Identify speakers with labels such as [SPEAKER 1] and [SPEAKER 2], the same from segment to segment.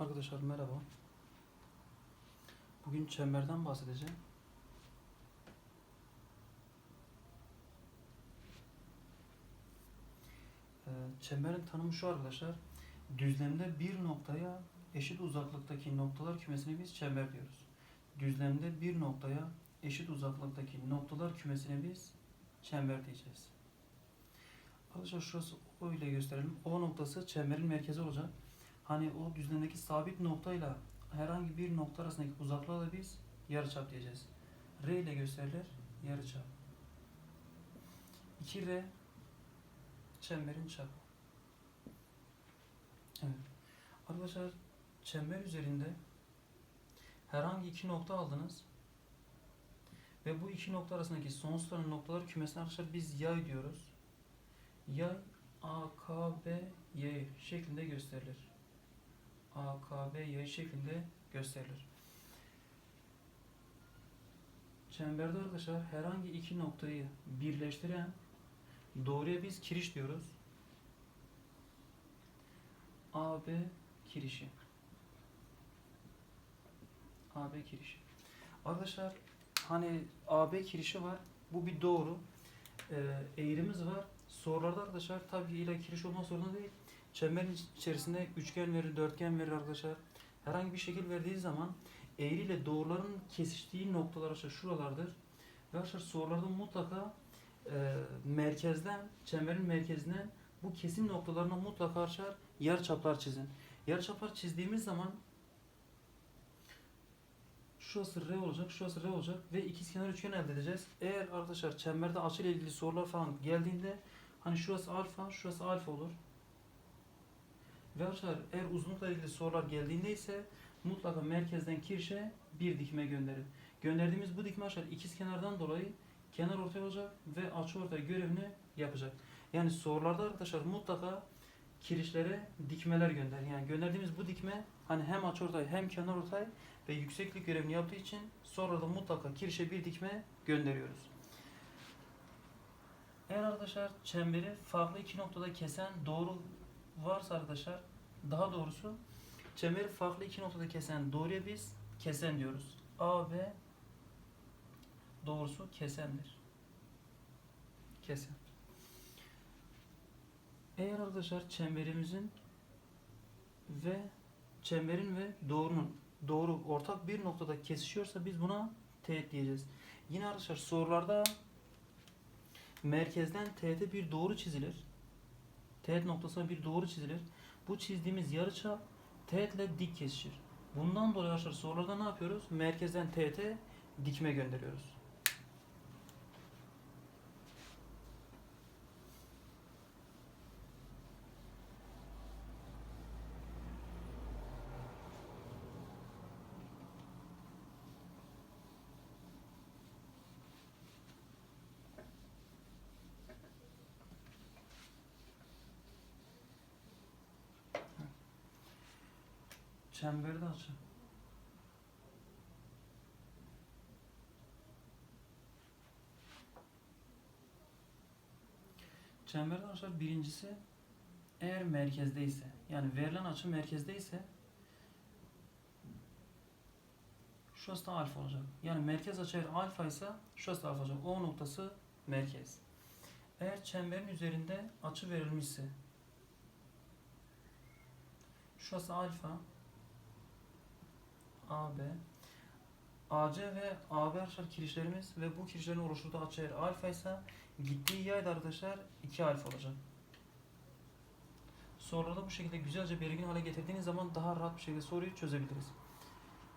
[SPEAKER 1] Arkadaşlar merhaba. Bugün çemberden bahsedeceğim. Ee, Çemberin tanımı şu arkadaşlar. Düzlemde bir noktaya eşit uzaklıktaki noktalar kümesine biz çember diyoruz. Düzlemde bir noktaya eşit uzaklıktaki noktalar kümesine biz çember diyeceğiz. Arkadaşlar şurası O gösterelim. O noktası çemberin merkezi olacak. Hani o düzlemdeki sabit noktayla herhangi bir nokta arasındaki uzaklığa da biz yarıçap diyeceğiz. R ile gösterilir yarıçap. 2R çemberin çapı. Evet. Arkadaşlar çember üzerinde herhangi iki nokta aldınız ve bu iki nokta arasındaki sonsuz tanım noktalar kümesine arkadaşlar biz yay diyoruz. Yay A, K, B, Y şeklinde gösterilir. A, K, B, Y şeklinde gösterilir. Çemberde arkadaşlar herhangi iki noktayı birleştiren doğruya biz kiriş diyoruz. AB kirişi. AB kirişi. Arkadaşlar hani AB kirişi var. Bu bir doğru. Ee, eğrimiz var. Sorularda arkadaşlar tabii illa kiriş olmak zorunda değil. Çemberin içerisinde üçgen verir, dörtgen verir arkadaşlar. Herhangi bir şekil verdiği zaman eğri ile doğruların kesiştiği noktalar arkadaşlar şuralardır. Ve arkadaşlar sorularda mutlaka e, merkezden, çemberin merkezinden bu kesim noktalarına mutlaka arkadaşlar yer çaplar çizin. Yer çaplar çizdiğimiz zaman şurası R olacak, şurası R olacak ve ikizkenar üçgen elde edeceğiz. Eğer arkadaşlar çemberde açı ile ilgili sorular falan geldiğinde hani şurası alfa, şurası alfa olur. Ve arkadaşlar eğer uzunlukla ilgili sorular geldiğinde ise mutlaka merkezden kirişe bir dikme gönderin. Gönderdiğimiz bu dikme arkadaşlar ikizkenardan dolayı kenar ortaya olacak ve açı ortaya görevini yapacak. Yani sorularda arkadaşlar mutlaka kirişlere dikmeler gönder. Yani gönderdiğimiz bu dikme hani hem açıortay hem kenarortay ve yükseklik görevini yaptığı için sonra da mutlaka kirişe bir dikme gönderiyoruz. Eğer arkadaşlar çemberi farklı iki noktada kesen doğru varsa arkadaşlar daha doğrusu çemberi farklı iki noktada kesen doğruya biz kesen diyoruz. A ve doğrusu kesendir. Kesen. Eğer arkadaşlar çemberimizin ve çemberin ve doğrunun doğru ortak bir noktada kesişiyorsa biz buna teğet diyeceğiz. Yine arkadaşlar sorularda merkezden teğete bir doğru çizilir. Teğet noktasına bir doğru çizilir. Bu çizdiğimiz yarıçap teğetle dik kesişir. Bundan dolayı arkadaşlar sorularda ne yapıyoruz? Merkezden teğete dikme gönderiyoruz. Çemberde açı. Çemberde arkadaşlar birincisi eğer merkezdeyse yani verilen açı merkezdeyse şurası da alfa olacak. Yani merkez açı eğer alfa ise şurası da alfa olacak. O noktası merkez. Eğer çemberin üzerinde açı verilmişse şurası alfa AB AC ve AB arkadaşlar kirişlerimiz ve bu kirişlerin oluşturduğu açı eğer alfa ise gittiği yay da arkadaşlar 2 alfa olacak. Sorularda bu şekilde güzelce belirgin hale getirdiğiniz zaman daha rahat bir şekilde soruyu çözebiliriz.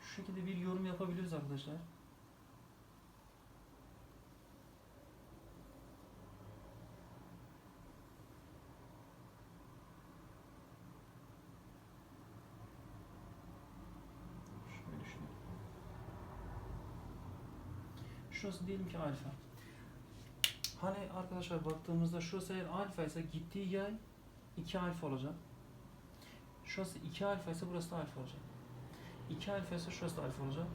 [SPEAKER 1] Şu şekilde bir yorum yapabiliriz arkadaşlar. Şöyle düşünelim. Şurası diyelim ki alfa. Hani arkadaşlar baktığımızda şurası eğer alfa ise gittiği yay 2 alfa olacak. Şurası 2 alfa ise burası da alfa olacak. 2 alfa ise şurası da alfa olacak.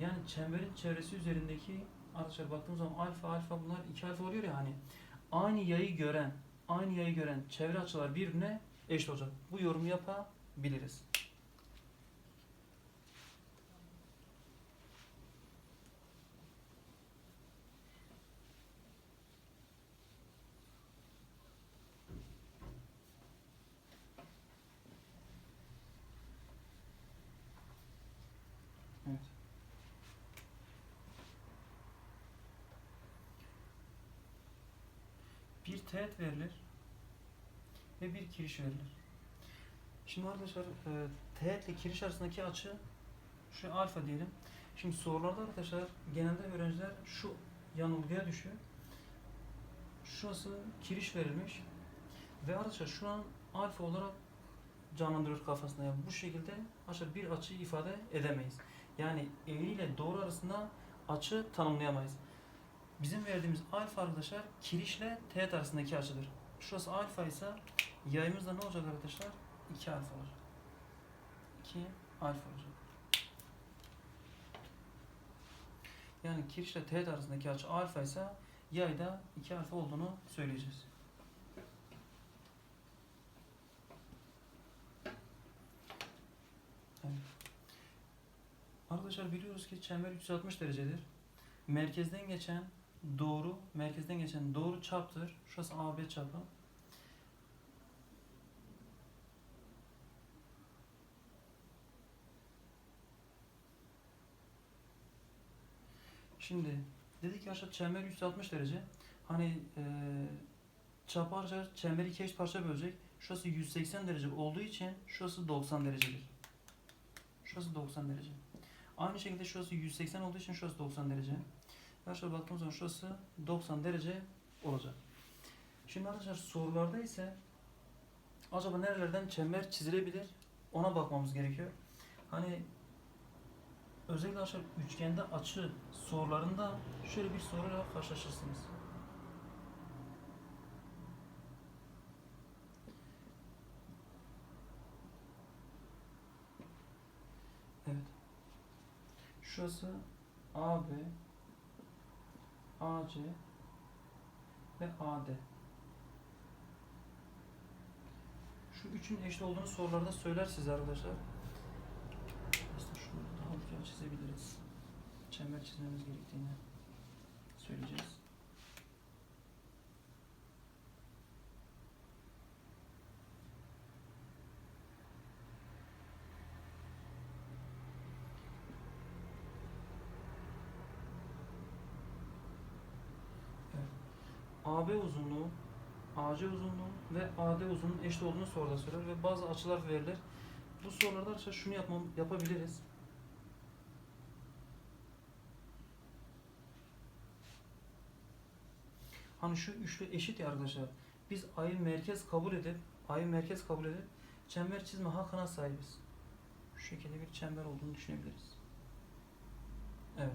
[SPEAKER 1] Yani çemberin çevresi üzerindeki arkadaşlar baktığımız zaman alfa alfa bunlar 2 alfa oluyor ya hani aynı yayı gören aynı yayı gören çevre açılar birbirine eşit olacak. Bu yorumu yapabiliriz. Bir teğet verilir ve bir kiriş verilir. Şimdi arkadaşlar e, teğet ile kiriş arasındaki açı şu alfa diyelim. Şimdi sorularda arkadaşlar genelde öğrenciler şu yanılgıya düşüyor. Şurası kiriş verilmiş ve arkadaşlar şu an alfa olarak canlandırıyor kafasında. Yani bu şekilde arkadaşlar bir açıyı ifade edemeyiz. Yani eğri ile doğru arasında açı tanımlayamayız. Bizim verdiğimiz alfa arkadaşlar kirişle teğet arasındaki açıdır. Şurası alfa ise yayımız da ne olacak arkadaşlar? 2 alfa olacak. 2 alfa olacak. Yani kirişle teğet arasındaki açı alfa ise yayda 2 alfa olduğunu söyleyeceğiz. Arkadaşlar biliyoruz ki çember 360 derecedir. Merkezden geçen doğru, merkezden geçen doğru çaptır. Şurası AB çapı. Şimdi dedik ki aşağı çember 360 derece. Hani eee çapı arkadaşlar çemberi iki parça bölecek. Şurası 180 derece olduğu için şurası 90 derecedir. Şurası 90 derece. Aynı şekilde şurası 180 olduğu için şurası 90 derece. Arkadaşlar baktığımız zaman şurası 90 derece olacak. Şimdi arkadaşlar sorularda ise acaba nerelerden çember çizilebilir ona bakmamız gerekiyor. Hani özellikle arkadaşlar üçgende açı sorularında şöyle bir soruyla karşılaşırsınız. Evet. Şurası AB, AC ve AD. Şu üçün eşit olduğunu sorularda söyler size arkadaşlar. Aslında şunu daha güzel çizebiliriz. Çember çizmemiz gerektiğini söyleyeceğiz. AB uzunluğu, AC uzunluğu ve AD uzunluğunun eşit olduğunu soruda söyler ve bazı açılar verilir. Bu sorularda arkadaşlar şunu yapmam, yapabiliriz. Hani şu üçlü eşit ya arkadaşlar. Biz A'yı merkez kabul edip, A'yı merkez kabul edip çember çizme hakkına sahibiz. Şu şekilde bir çember olduğunu düşünebiliriz. Evet.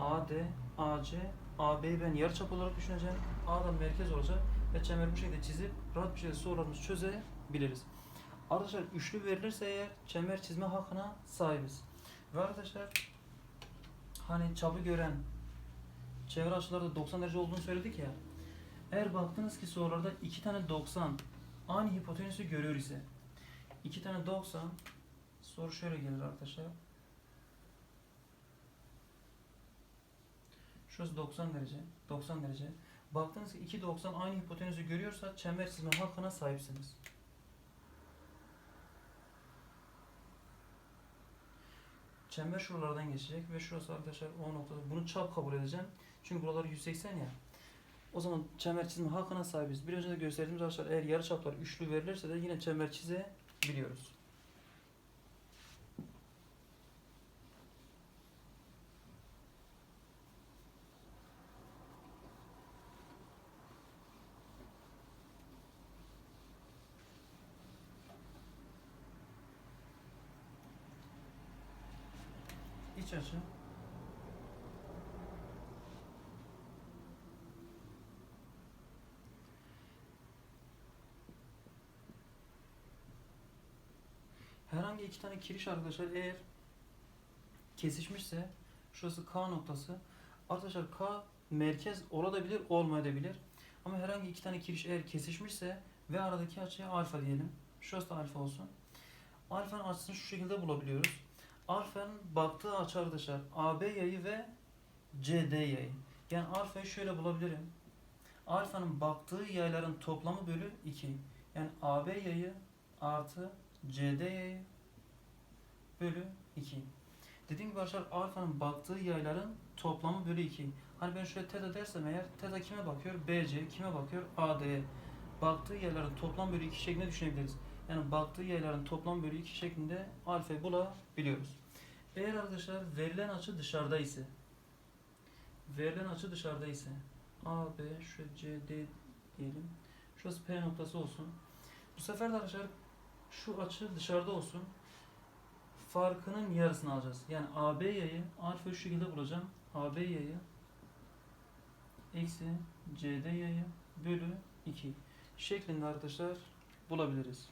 [SPEAKER 1] AD, AC, AB'yi ben yarıçap olarak düşüneceğim. A'dan merkez olacak ve çemberi bu şekilde çizip rahat bir şekilde sorularımızı çözebiliriz. Arkadaşlar üçlü verilirse eğer çember çizme hakkına sahibiz. Ve arkadaşlar hani çapı gören çevre açılarda 90 derece olduğunu söyledik ya. Eğer baktınız ki sorularda iki tane 90 aynı hipotenüsü görüyor ise iki tane 90 soru şöyle gelir arkadaşlar. Şurası 90 derece, 90 derece. Baktınız ki 2 90 aynı hipotenüsü görüyorsa çember çizme hakkına sahipsiniz. Çember şuralardan geçecek ve şurası arkadaşlar o noktada. Bunu çap kabul edeceğim. Çünkü buralar 180 ya. O zaman çember çizme hakkına sahibiz. Bir önce de gösterdiğimiz arkadaşlar eğer yarı çaplar üçlü verilirse de yine çember çizebiliyoruz. İç açı. Herhangi iki tane kiriş arkadaşlar eğer kesişmişse şurası K noktası arkadaşlar K merkez olabilir olmayabilir. Ama herhangi iki tane kiriş eğer kesişmişse ve aradaki açıya alfa diyelim şurası da alfa olsun. Alfanın açısını şu şekilde bulabiliyoruz. Alfanın baktığı açı arkadaşlar AB yayı ve CD yayı. Yani alfayı şöyle bulabilirim. Alfanın baktığı yayların toplamı bölü 2 yani AB yayı artı CD yayı bölü 2. Dediğim gibi arkadaşlar alfanın baktığı yayların toplamı bölü 2. Hani ben şöyle teta dersem eğer teta kime bakıyor? BC kime bakıyor? AD'ye. Baktığı yerlerin toplam bölü 2 şeklinde düşünebiliriz. Yani baktığı yerlerin toplam bölü 2 şeklinde alfayı bulabiliyoruz. Eğer arkadaşlar verilen açı dışarıda ise verilen açı dışarıda ise A, B, şu C, D diyelim. Şurası P noktası olsun. Bu sefer de arkadaşlar şu açı dışarıda olsun. Farkının yarısını alacağız. Yani AB yayı alfa şu şekilde bulacağım. AB yayı eksi CD yayı bölü 2 şeklinde arkadaşlar bulabiliriz.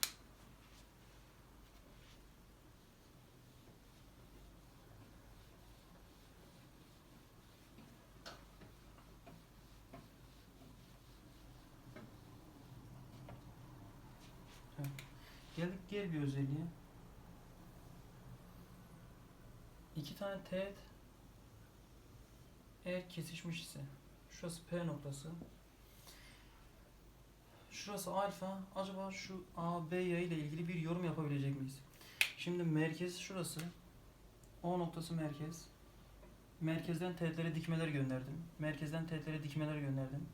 [SPEAKER 1] Evet. Geldik diğer bir özelliğe. İki tane teğet eğer kesişmiş ise şurası P noktası şurası alfa acaba şu A B yayı ile ilgili bir yorum yapabilecek miyiz? Şimdi merkez şurası O noktası merkez merkezden teğetlere dikmeler gönderdim. Merkezden teğetlere dikmeler gönderdim.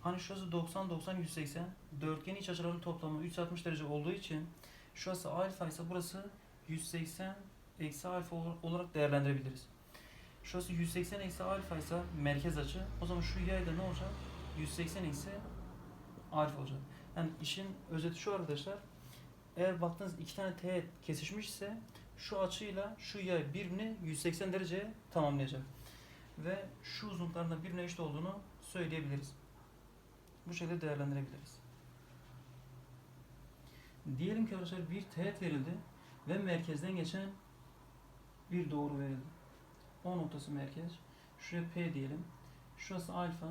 [SPEAKER 1] Hani şurası 90 90 180 dörtgen iç açılarının toplamı 360 derece olduğu için şurası alfa ise burası 180 eksi alfa ol- olarak değerlendirebiliriz. Şurası 180 eksi alfa ise merkez açı. O zaman şu yayda ne olacak? 180 eksi alfa olacak. Yani işin özeti şu arkadaşlar. Eğer baktığınız iki tane teğet kesişmişse şu açıyla şu yay birbirini 180 derece tamamlayacak. Ve şu uzunluklarında birbirine eşit olduğunu söyleyebiliriz. Bu şekilde değerlendirebiliriz. Diyelim ki arkadaşlar bir teğet verildi ve merkezden geçen bir doğru verildi. O noktası merkez. Şuraya P diyelim. Şurası alfa.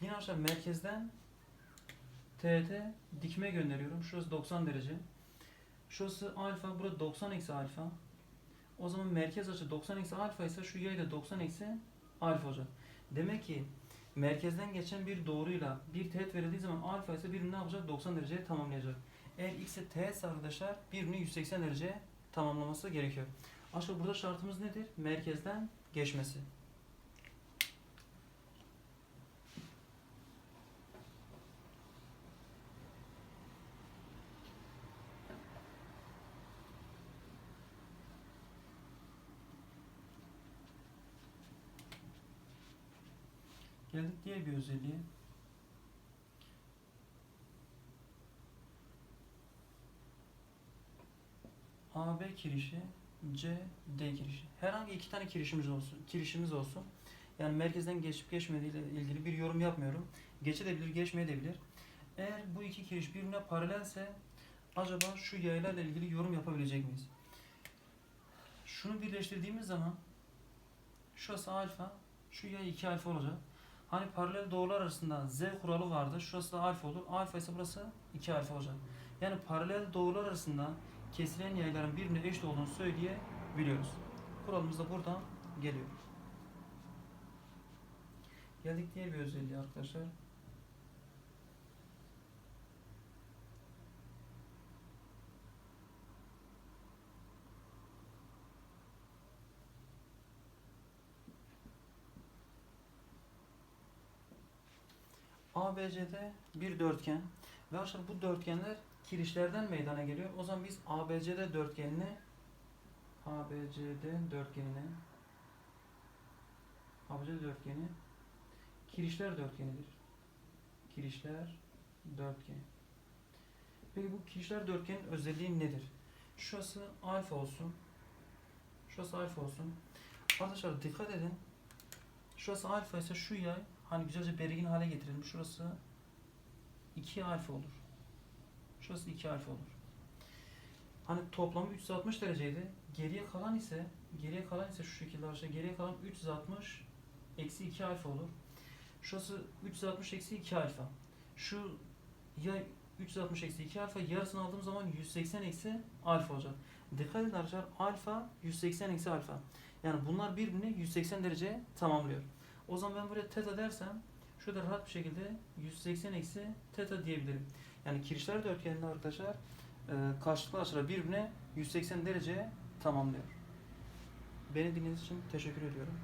[SPEAKER 1] Yine arkadaşlar merkezden TT dikme gönderiyorum. Şurası 90 derece. Şurası alfa. Burada 90 eksi alfa. O zaman merkez açı 90 eksi alfa ise şu yay da 90 eksi alfa olacak. Demek ki merkezden geçen bir doğruyla bir teğet verildiği zaman alfa ise birini ne yapacak? 90 dereceye tamamlayacak. Eğer x ise teğet ise arkadaşlar birini 180 dereceye tamamlaması gerekiyor. Aslında burada şartımız nedir? Merkezden geçmesi. Geldik diğer bir özelliğe. AB kirişi, C, D kirişi. Herhangi iki tane kirişimiz olsun. Kirişimiz olsun. Yani merkezden geçip geçmediği ile ilgili bir yorum yapmıyorum. Geçebilir, geçmeyebilir. Eğer bu iki kiriş birbirine paralelse acaba şu yaylarla ilgili yorum yapabilecek miyiz? Şunu birleştirdiğimiz zaman şurası alfa, şu yay 2 alfa olacak. Hani paralel doğrular arasında z kuralı vardı. Şurası da alfa olur. Alfa ise burası 2 alfa olacak. Yani paralel doğrular arasında kesilen yayların birbirine eşit olduğunu söyleyebiliyoruz. Kuralımız da buradan geliyor. Geldik diğer bir özelliğe arkadaşlar. ABC'de bir dörtgen ve arkadaşlar bu dörtgenler kirişlerden meydana geliyor. O zaman biz ABCD dörtgenini ABCD dörtgenine ABCD dörtgeni kirişler dörtgenidir. Kirişler dörtgeni. Peki bu kirişler dörtgenin özelliği nedir? Şurası alfa olsun. Şurası alfa olsun. Arkadaşlar dikkat edin. Şurası alfa ise şu yay hani güzelce belirgin hale getirilmiş. Şurası 2 alfa olur. Şurası 2 alfa olur. Hani toplamı 360 dereceydi. Geriye kalan ise geriye kalan ise şu şekilde aşağı geriye kalan 360 eksi 2 alfa olur. Şurası 360 eksi 2 alfa. Şu ya 360 eksi 2 alfa yarısını aldığım zaman 180 eksi alfa olacak. Dikkat edin arkadaşlar alfa 180 eksi alfa. Yani bunlar birbirini 180 derece tamamlıyor. O zaman ben buraya teta dersem şurada rahat bir şekilde 180 eksi teta diyebilirim. Yani kirişler dörtgeninde arkadaşlar e, karşılıklı açılar birbirine 180 derece tamamlıyor. Beni dinlediğiniz için teşekkür ediyorum.